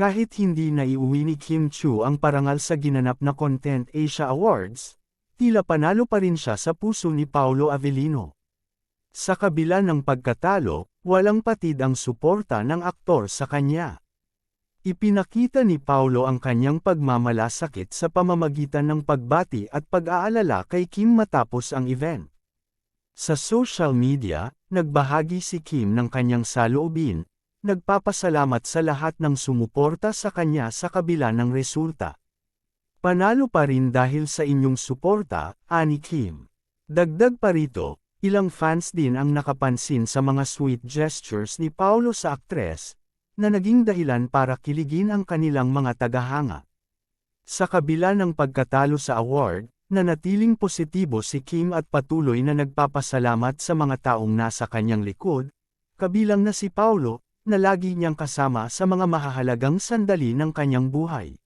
Kahit hindi na iuwi ni Kim Chu ang parangal sa ginanap na Content Asia Awards, tila panalo pa rin siya sa puso ni Paolo Avellino. Sa kabila ng pagkatalo, walang patid ang suporta ng aktor sa kanya. Ipinakita ni Paulo ang kanyang pagmamalasakit sa pamamagitan ng pagbati at pag-aalala kay Kim matapos ang event. Sa social media, nagbahagi si Kim ng kanyang saloobin, nagpapasalamat sa lahat ng sumuporta sa kanya sa kabila ng resulta. Panalo pa rin dahil sa inyong suporta, ani Kim. Dagdag pa rito, ilang fans din ang nakapansin sa mga sweet gestures ni Paulo sa aktres, na naging dahilan para kiligin ang kanilang mga tagahanga. Sa kabila ng pagkatalo sa award, nanatiling positibo si Kim at patuloy na nagpapasalamat sa mga taong nasa kanyang likod, kabilang na si Paulo, na lagi niyang kasama sa mga mahahalagang sandali ng kanyang buhay.